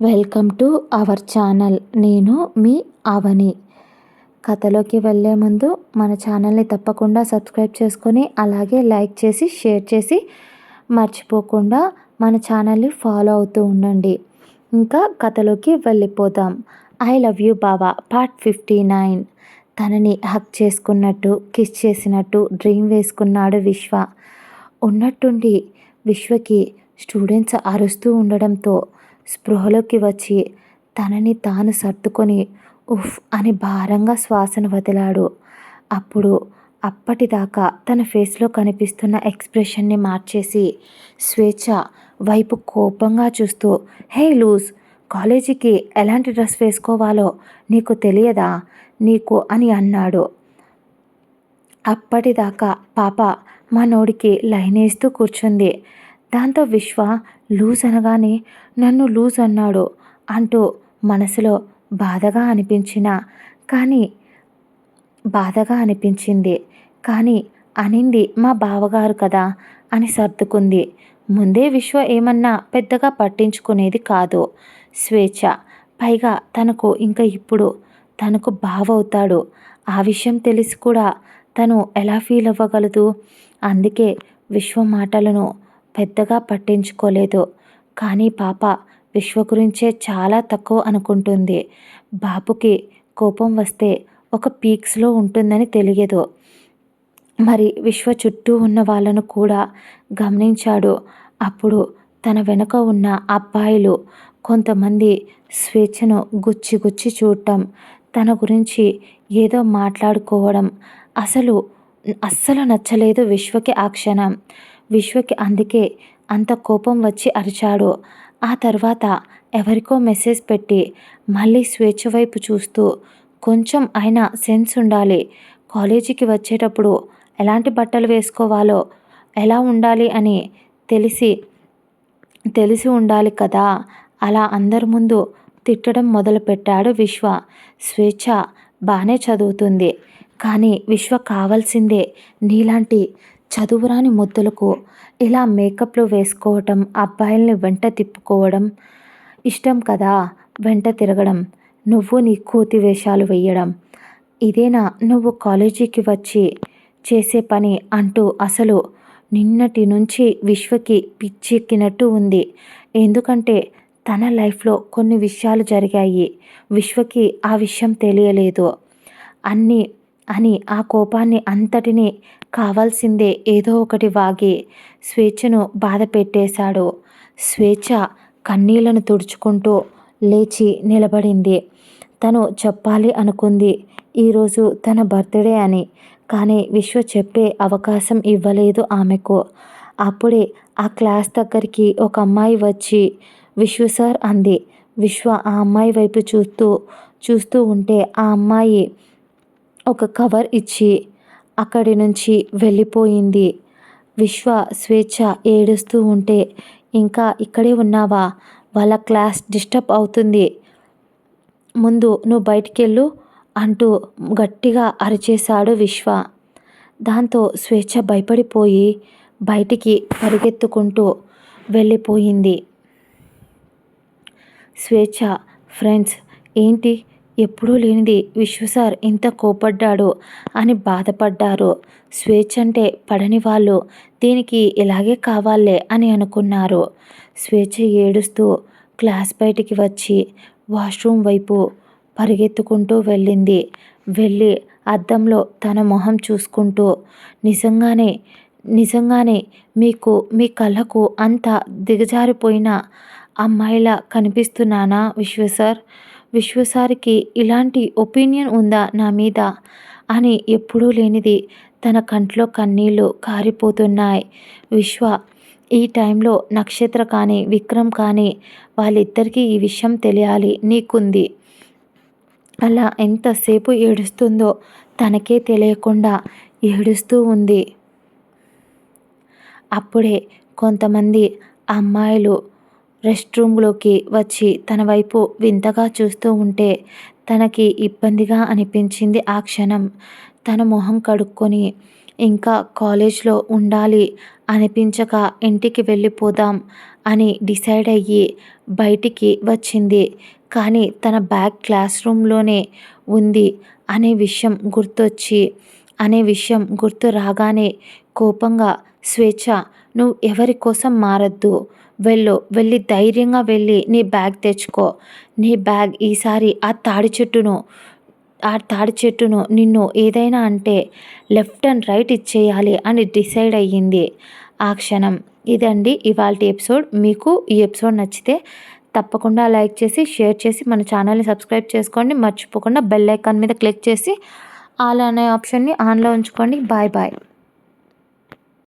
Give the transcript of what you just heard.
Welcome to our channel. నేను మీ అవని. కథలోకి వెళ్ళే ముందు మన ఛానల్ని తప్పకుండా సబ్స్క్రైబ్ చేసుకొని అలాగే లైక్ చేసి షేర్ చేసి మర్చిపోకుండా మన ఛానల్ని ఫాలో అవుతూ ఉండండి. ఇంకా కథలోకి వెళ్ళిపోదాం. ఐ లవ్ యూ బావా పార్ట్ ఫిఫ్టీ నైన్. తనని హక్ చేసుకున్నట్టు కిస్ చేసినట్టు డ్రీమ్ వేసుకున్నాడు విశ్వ. ఉన్నట్టుండి విశ్వకి స్టూడెంట్స్ అరుస్తూ ఉండడంతో స్పృహలోకి వచ్చి తనని తాను సర్దుకొని ఉఫ్ అని భారంగా శ్వాసను వదిలాడు. అప్పుడు అప్పటిదాకా తన ఫేస్లో కనిపిస్తున్న ఎక్స్ప్రెషన్ని మార్చేసి స్వేచ్ఛ వైపు కోపంగా చూస్తూ హే లూజ్ కాలేజీకి ఎలాంటి డ్రెస్ వేసుకోవాలో నీకు తెలియదా? నీకు అని అన్నాడు. అప్పటిదాకా పాప మనోడికి లైన్ వేస్తూ కూర్చుంది. దాంతో విశ్వ లూజ్ అనగానే నన్ను లూజ్ అన్నాడు అంటూ మనసులో బాధగా అనిపించిన కానీ బాధగా అనిపించింది. కానీ అనింది మా బావగారు కదా అని సర్దుకుంది. ముందే విశ్వ ఏమన్నా పెద్దగా పట్టించుకునేది కాదు. స్వేచ్ఛ. పైగా తనకు ఇంకా ఇప్పుడు తనకు బావవుతాడు ఆ విషయం తెలిసి కూడా తను ఎలా ఫీల్ అవ్వగలదు? అందుకే విశ్వ మాటలను పెద్దగా పట్టించుకోలేదు. కానీ పాప విశ్వ గురించే చాలా తక్కువ అనుకుంటుంది. బాబుకి కోపం వస్తే ఒక పీక్స్లో ఉంటుందని తెలియదు. మరి విశ్వ చుట్టూ ఉన్న వాళ్ళను కూడా గమనించాడు. అప్పుడు తన వెనుక ఉన్న అబ్బాయిలు కొంతమంది స్వేచ్ఛను గుచ్చి గుచ్చి చూడటం తన గురించి ఏదో మాట్లాడుకోవడం అసలు అస్సలు నచ్చలేదు విశ్వకి ఆ క్షణం. విశ్వకి అందుకే అంత కోపం వచ్చి అరిచాడు. ఆ తర్వాత ఎవరికో మెసేజ్ పెట్టి మళ్ళీ స్వేచ్ఛ వైపు చూస్తూ కొంచెం అయినా సెన్స్ ఉండాలి. కాలేజీకి వచ్చేటప్పుడు ఎలాంటి బట్టలు వేసుకోవాలో ఎలా ఉండాలి అని తెలిసి తెలిసి ఉండాలి కదా. అలా అందరి ముందు తిట్టడం మొదలుపెట్టాడు విశ్వ. స్వేచ్ఛ బాగానే చదువుతుంది. కానీ విశ్వ కావాల్సిందే నీలాంటి చదువురాని ముద్దులకు ఇలా మేకప్లు వేసుకోవటం అబ్బాయిల్ని వెంట తిప్పుకోవడం ఇష్టం కదా? వెంట తిరగడం నువ్వు నీ కోతి వేషాలు వేయడం. ఇదేనా నువ్వు కాలేజీకి వచ్చి చేసే పని అంటూ అసలు నిన్నటి నుంచి విశ్వకి పిచ్చెక్కినట్టు ఉంది. ఎందుకంటే తన లైఫ్లో కొన్ని విషయాలు జరిగాయి. విశ్వకి ఆ విషయం తెలియలేదు. అన్నీ అని ఆ కోపాన్ని అంతటినీ కావాల్సిందే ఏదో ఒకటి వాగి స్వేచ్ఛను బాధ పెట్టేశాడు. స్వేచ్ఛ కన్నీళ్ళను తుడుచుకుంటూ లేచి నిలబడింది. తను చెప్పాలి అనుకుంది. ఈరోజు తన బర్త్డే అని. కానీ విశ్వ చెప్పే అవకాశం ఇవ్వలేదు ఆమెకు. అప్పుడే ఆ క్లాస్ దగ్గరికి ఒక అమ్మాయి వచ్చి విశ్వ సార్ అంది. విశ్వ ఆ అమ్మాయి వైపు చూస్తూ చూస్తూ ఉంటే ఆ అమ్మాయి ఒక కవర్ ఇచ్చి అక్కడి నుంచి వెళ్ళిపోయింది. విశ్వ స్వేచ్ఛ ఏడుస్తూ ఉంటే ఇంకా ఇక్కడే ఉన్నావా? వాళ్ళ క్లాస్ డిస్టర్బ్ అవుతుంది. ముందు నువ్వు బయటికి వెళ్ళు అంటూ గట్టిగా అరిచేశాడు విశ్వ. దాంతో స్వేచ్ఛ భయపడిపోయి బయటికి పరిగెత్తుకుంటూ వెళ్ళిపోయింది. స్వేచ్ఛ ఫ్రెండ్స్ ఏంటి? ఎప్పుడూ లేనిది విశ్వసార్ ఇంత కోపడ్డాడు అని బాధపడ్డారు. స్వేచ్ఛ అంటే పడని వాళ్ళు దీనికి ఇలాగే కావాలే అని అనుకున్నారు. స్వేచ్ఛ ఏడుస్తూ క్లాస్ బయటికి వచ్చి వాష్రూమ్ వైపు పరిగెత్తుకుంటూ వెళ్ళింది. వెళ్ళి అద్దంలో తన మొహం చూసుకుంటూ నిజంగానే నిజంగానే మీకు మీ కళ్ళకు అంత దిగజారిపోయిన అమ్మాయిలా కనిపిస్తున్నానా విశ్వసార్ విశ్వసారికి ఇలాంటి ఒపీనియన్ ఉందా నా మీద? అని ఎప్పుడూ లేనిది తన కంట్లో కన్నీళ్ళు కారిపోతున్నాయి. విశ్వ ఈ టైంలో నక్షత్ర కానీ విక్రమ్ కానీ వాళ్ళిద్దరికీ ఈ విషయం తెలియాలి నీకుంది. అలా ఎంతసేపు ఏడుస్తుందో తనకే తెలియకుండా ఏడుస్తూ ఉంది. అప్పుడే కొంతమంది అమ్మాయిలు రెస్ట్ రూమ్లోకి వచ్చి తన వైపు వింతగా చూస్తూ ఉంటే తనకి ఇబ్బందిగా అనిపించింది ఆ క్షణం. తన మొహం కడుక్కొని ఇంకా కాలేజ్లో ఉండాలి అనిపించక ఇంటికి వెళ్ళిపోదాం అని డిసైడ్ అయ్యి బయటికి వచ్చింది. కానీ తన బ్యాగ్ క్లాస్ రూమ్లోనే ఉంది అనే విషయం గుర్తొచ్చి అనే విషయం గుర్తు రాగానే కోపంగా స్వేచ్ఛ నువ్వు ఎవరి కోసం మారద్దు? వెళ్ళు వెళ్ళి ధైర్యంగా వెళ్ళి నీ బ్యాగ్ తెచ్చుకో. నీ బ్యాగ్ ఈసారి ఆ తాడి చెట్టును ఆ తాడి చెట్టును నిన్ను ఏదైనా అంటే లెఫ్ట్ అండ్ రైట్ ఇచ్చేయాలి అని డిసైడ్ అయ్యింది. ఆ క్షణం. ఇదండి ఇవాళ ఎపిసోడ్. మీకు ఈ ఎపిసోడ్ నచ్చితే తప్పకుండా లైక్ చేసి షేర్ చేసి మన ఛానల్ని సబ్స్క్రైబ్ చేసుకోండి. మర్చిపోకుండా బెల్ ఐకాన్ మీద క్లిక్ చేసి ఆల్ అనే ఆప్షన్ని ఆన్లో ఉంచుకోండి. Bye bye.